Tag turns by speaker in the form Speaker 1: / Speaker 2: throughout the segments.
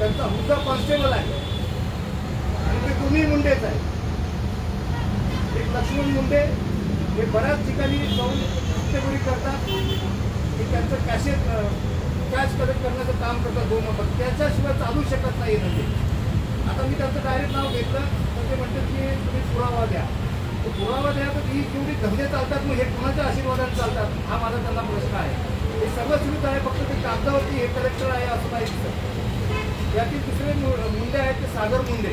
Speaker 1: त्यांचा हुद्दा कॉन्स्टेबल आहे. आणि ते दोन्ही मुंडेच आहे. एक लक्ष्मण मुंडे हे बऱ्याच ठिकाणी जाऊन हत्तेगोळी करतात. हे त्यांचं कॅशे कॅश कलेक्ट करण्याचं काम करतात दोन नंबर त्याच्याशिवाय चालू शकत नाही म्हणजे आता मी त्यांचं डायरेक्ट नाव घेतलं तर ते म्हणतात की तुम्ही पुरावा द्या. तो पुरावा द्या तर ही जेवढी धंदे चालतात मग हे कुणाच्या आशीर्वादाने चालतात हा माझा त्यांना प्रश्न आहे. हे सगळं सुरू आहे फक्त ते कागदावरती हे कलेक्टर आहे असं नाही यातील दुसरे मु- मुंडे आहेत ते सागर मुंडे.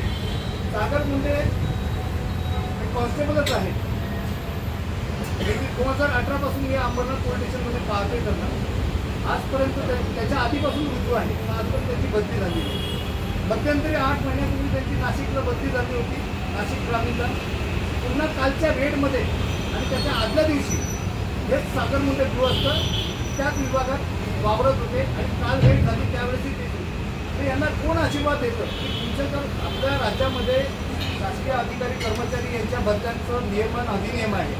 Speaker 1: सागर मुंडे कॉन्स्टेबलच आहे दोन हजार अठरा पासून मी अंबरनाथ पोलीस स्टेशनमध्ये पाहतोय त्यांना. आजपर्यंत त्याच्या आधीपासून मृत्यू आहे. पण आजपर्यंत त्यांची बदली झाली मध्यंतरी आठ महिन्यापूर्वी त्यांची नाशिकला बदली झाली होती नाशिक ग्रामीणला. पुन्हा कालच्या भेटमध्ये आणि त्याच्या आदल्या दिवशी हेच सागर मुंडे गृहस्थ त्याच विभागात वावरत होते आणि काल भेट झाली त्या यांना कोण आशीर्वाद देतं की तुमच्या तर आपल्या राज्यामध्ये शासकीय अधिकारी कर्मचारी यांच्या बदल्यांचं नियमन अधिनियम आहे.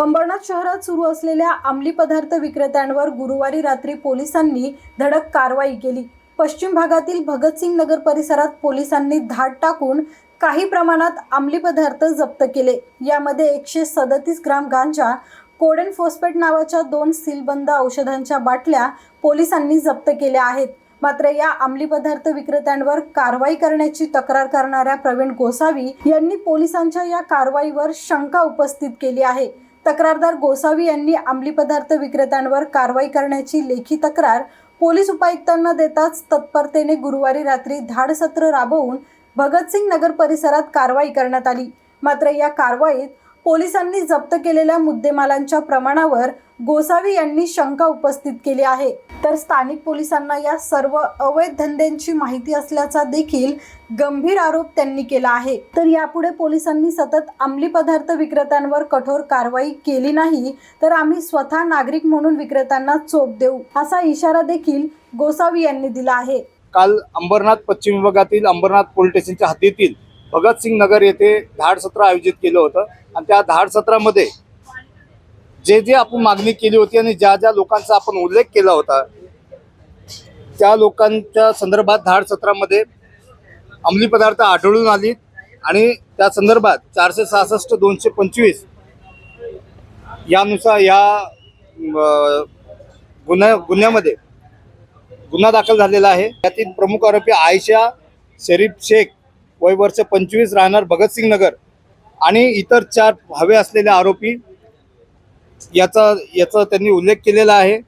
Speaker 2: अंबरनाथ शहरात सुरू असलेल्या अंमली पदार्थ विक्रेत्यांवर गुरुवारी रात्री पोलिसांनी धडक कारवाई केली. पश्चिम भागातील भगतसिंग नगर परिसरात पोलिसांनी धाड टाकून काही प्रमाणात अंमली पदार्थ जप्त केले. यामध्ये एकशे सदतीस ग्राम गांजा कोडेन फॉस्फेट नावाच्या दोन सीलबंद औषधांच्या बाटल्या पोलिसांनी जप्त केल्या आहेत. मात्र या अंमली पदार्थ विक्रेत्यांवर कारवाई करण्याची तक्रार करणाऱ्या प्रवीण गोसावी यांनी पोलिसांच्या या कारवाईवर शंका उपस्थित केली आहे. तक्रारदार गोसावी यांनी अंमली पदार्थ विक्रेत्यांवर कारवाई करण्याची लेखी तक्रार पोलीस उपायुक्तांना देताच तत्परतेने गुरुवारी रात्री धाड सत्र राबवून भगतसिंग नगर परिसरात कारवाई करण्यात आली. मात्र या कारवाईत पोलिसांनी जप्त केलेल्या मुद्देमालांच्या प्रमाणावर गोसावी यांनी शंका उपस्थित केली आहे. तर स्थानिक पोलिसांना या सर्व अवैध धंद्यांची माहिती असल्याचा देखील गंभीर आरोप त्यांनी केला आहे. तर यापुढे पोलिसांनी सतत अंमली पदार्थ विक्रेत्यांवर कठोर कारवाई केली नाही तर आम्ही स्वतः नागरिक म्हणून विक्रेत्यांना चोप देऊ असा इशारा देखील गोसावी यांनी दिला आहे.
Speaker 3: काल अंबरनाथ पश्चिम विभागातील अंबरनाथ पोलीस स्टेशनच्या हद्दीतील भगतसिंग नगर येथे धाड सत्र आयोजित केलं होतं. आणि त्या धाड सत्रामध्ये जे जे आपण मागणी केली होती आणि ज्या ज्या लोकांचा आपण उल्लेख केला होता त्या लोकांच्या संदर्भात धाड सत्रामध्ये अंमली पदार्थ आढळून आली आणि त्या संदर्भात चारशे सहासष्ट दोनशे पंचवीस यानुसार या गुन्हा गुन्ह्या गुन्ह्यामध्ये गुन्हा दाखल झालेला आहे. त्यातील प्रमुख आरोपी आयशा शरीफ शेख वय वर्ष पंचवीस राहणार भगतसिंग नगर आणि इतर चार हवे असलेले आरोपी याचा याचा त्यांनी उल्लेख केलेला आहे.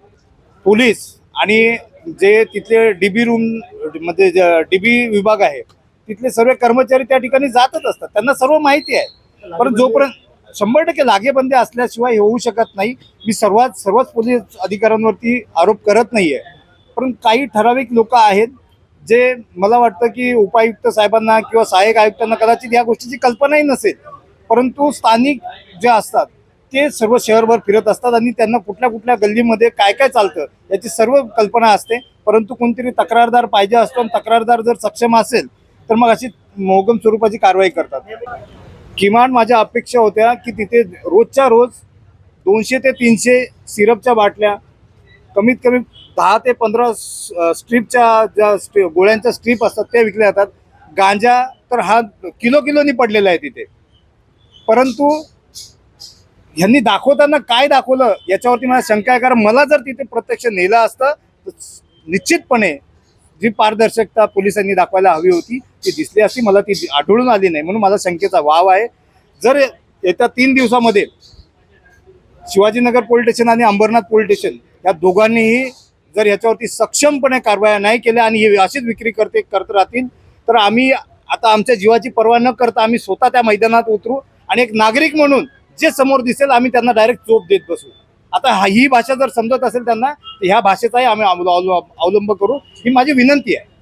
Speaker 3: पोलीस आणि जे तिथले डीबी रूममध्ये डीबी विभाग आहे तिथले सर्व कर्मचारी त्या ठिकाणी जातच असतात. त्यांना सर्व माहिती आहे. पण जोपर्यंत शंभर टक्के लागेबंदी असल्याशिवाय हे होऊ शकत नाही. मी सर्वात सर्वच पोलीस अधिकाऱ्यांवरती आरोप करत नाहीये. परंतु काही ठराविक लोक आहेत जे मला वाटतं की उपायुक्त साहेबांना किंवा सहाय्यक आयुक्तांना कदाचित या गोष्टीची कल्पनाही नसेल. परंतु स्थानिक जे असतात ते सर्व शहरभर फिरत असतात आणि त्यांना कुठल्या कुठल्या गल्लीमध्ये काय काय चालतं याची सर्व कल्पना असते. परंतु कोणतरी तक्रारदार पाहिजे असतो आणि तक्रारदार जर सक्षम असेल तर मग अशी मोगम स्वरूपाची कारवाई करतात. किमान माझ्या अपेक्षा होत्या की तिथे रोजच्या रोज दोनशे ते तीनशे सिरपच्या बाटल्या कमीत कमी दहा ते पंधरा स्ट्रीपच्या ज्या स्ट्री गोळ्यांच्या स्ट्रीप असतात त्या विकल्या जातात. गांजा तर हा किलो किलोनी पडलेला आहे तिथे. परंतु ह्यांनी दाखवताना काय दाखवलं याच्यावरती मला शंका आहे. कारण मला जर तिथे प्रत्यक्ष नेलं असतं तर निश्चितपणे जी पारदर्शकता पोलिसांनी दाखवायला हवी होती ती दिसली असती. मला ती आढळून आली नाही म्हणून मला शंकेचा वाव आहे. जर येत्या तीन दिवसामध्ये शिवाजीनगर पोलीस स्टेशन आणि अंबरनाथ पोलीस स्टेशन या दोघांनीही जर याच्यावरती सक्षमपणे कारवाया नाही केल्या आणि हे अशीच विक्री करते करत राहतील तर आम्ही आता आमच्या जीवाची पर्वा न करता आम्ही स्वतः त्या मैदानात उतरू आणि एक नागरिक म्हणून जे समोर दिसेल आम्ही त्यांना डायरेक्ट चोप देत बसू. आता हा- ही भाषा जर समजत असेल त्यांना तर ह्या भाषेचाही आम्ही अवलंब करू. ही माझी विनंती आहे.